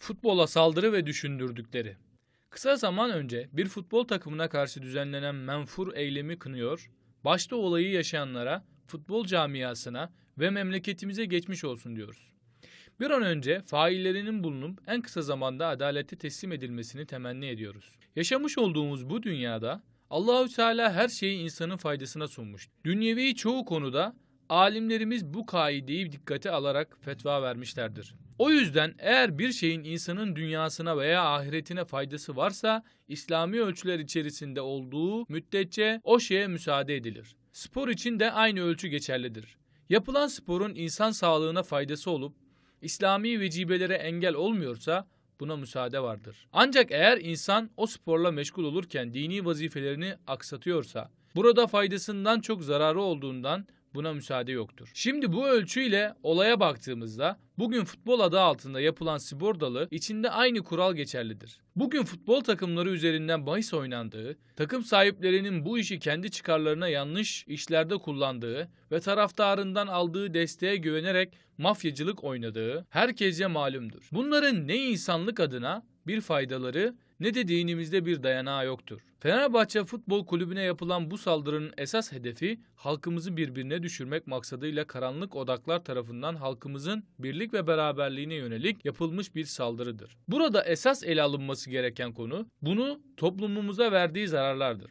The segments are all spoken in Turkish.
Futbola saldırı ve düşündürdükleri. Kısa zaman önce bir futbol takımına karşı düzenlenen menfur eylemi kınıyor, başta olayı yaşayanlara, futbol camiasına ve memleketimize geçmiş olsun diyoruz. Bir an önce faillerinin bulunup en kısa zamanda adalete teslim edilmesini temenni ediyoruz. Yaşamış olduğumuz bu dünyada Allahü Teala her şeyi insanın faydasına sunmuş. Dünyevi çoğu konuda alimlerimiz bu kaideyi dikkate alarak fetva vermişlerdir. O yüzden eğer bir şeyin insanın dünyasına veya ahiretine faydası varsa İslami ölçüler içerisinde olduğu müddetçe o şeye müsaade edilir. Spor için de aynı ölçü geçerlidir. Yapılan sporun insan sağlığına faydası olup İslami vecibelere engel olmuyorsa buna müsaade vardır. Ancak eğer insan o sporla meşgul olurken dini vazifelerini aksatıyorsa, burada faydasından çok zararı olduğundan buna müsaade yoktur. Şimdi bu ölçüyle olaya baktığımızda bugün futbol adı altında yapılan spor dalı içinde aynı kural geçerlidir. Bugün futbol takımları üzerinden bahis oynandığı, takım sahiplerinin bu işi kendi çıkarlarına yanlış işlerde kullandığı ve taraftarından aldığı desteğe güvenerek mafyacılık oynadığı herkese malumdur. Bunların ne insanlık adına bir faydaları ne de dinimizde bir dayanağı yoktur. Fenerbahçe Futbol Kulübü'ne yapılan bu saldırının esas hedefi halkımızı birbirine düşürmek maksadıyla karanlık odaklar tarafından halkımızın birlik ve beraberliğine yönelik yapılmış bir saldırıdır. Burada esas ele alınması gereken konu bunu toplumumuza verdiği zararlardır.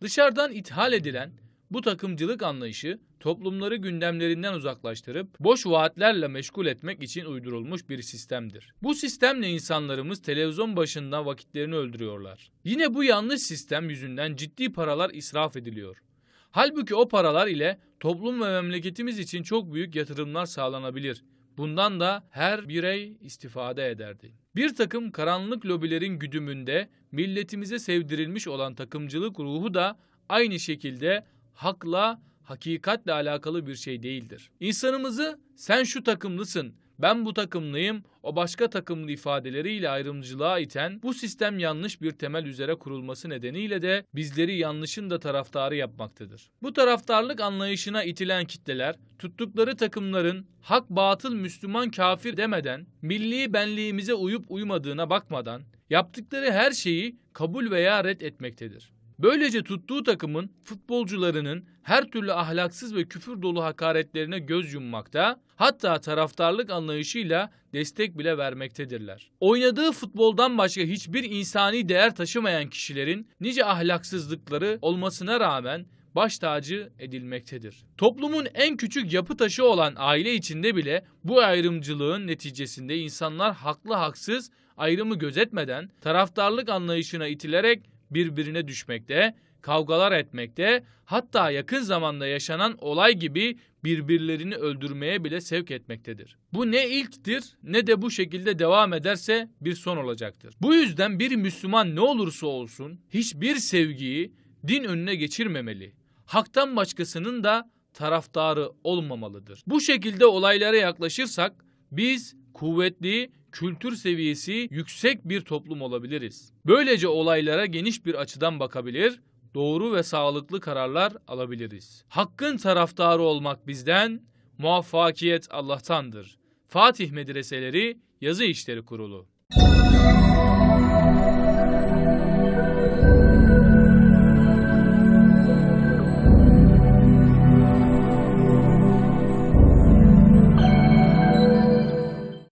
Dışarıdan ithal edilen bu takımcılık anlayışı toplumları gündemlerinden uzaklaştırıp boş vaatlerle meşgul etmek için uydurulmuş bir sistemdir. Bu sistemle insanlarımız televizyon başında vakitlerini öldürüyorlar. Yine bu yanlış sistem yüzünden ciddi paralar israf ediliyor. Halbuki o paralar ile toplum ve memleketimiz için çok büyük yatırımlar sağlanabilir. Bundan da her birey istifade ederdi. Bir takım karanlık lobilerin güdümünde milletimize sevdirilmiş olan takımcılık ruhu da aynı şekilde hakla, hakikatle alakalı bir şey değildir. İnsanımızı sen şu takımlısın, ben bu takımlıyım, o başka takımlı ifadeleriyle ayrımcılığa iten bu sistem yanlış bir temel üzere kurulması nedeniyle de bizleri yanlışın da taraftarı yapmaktadır. Bu taraftarlık anlayışına itilen kitleler tuttukları takımların hak batıl Müslüman kafir demeden milli benliğimize uyup uymadığına bakmadan yaptıkları her şeyi kabul veya red etmektedir. Böylece tuttuğu takımın futbolcularının her türlü ahlaksız ve küfür dolu hakaretlerine göz yummakta, hatta taraftarlık anlayışıyla destek bile vermektedirler. Oynadığı futboldan başka hiçbir insani değer taşımayan kişilerin nice ahlaksızlıkları olmasına rağmen baş tacı edilmektedir. Toplumun en küçük yapı taşı olan aile içinde bile bu ayrımcılığın neticesinde insanlar haklı haksız ayrımı gözetmeden taraftarlık anlayışına itilerek birbirine düşmekte, kavgalar etmekte, hatta yakın zamanda yaşanan olay gibi birbirlerini öldürmeye bile sevk etmektedir. Bu ne ilktir ne de bu şekilde devam ederse bir son olacaktır. Bu yüzden bir Müslüman ne olursa olsun hiçbir sevgiyi din önüne geçirmemeli. Hak'tan başkasının da taraftarı olmamalıdır. Bu şekilde olaylara yaklaşırsak biz kuvvetli, kültür seviyesi yüksek bir toplum olabiliriz. Böylece olaylara geniş bir açıdan bakabilir, doğru ve sağlıklı kararlar alabiliriz. Hakkın taraftarı olmak bizden, muvaffakiyet Allah'tandır. Fatih Medreseleri Yazı İşleri Kurulu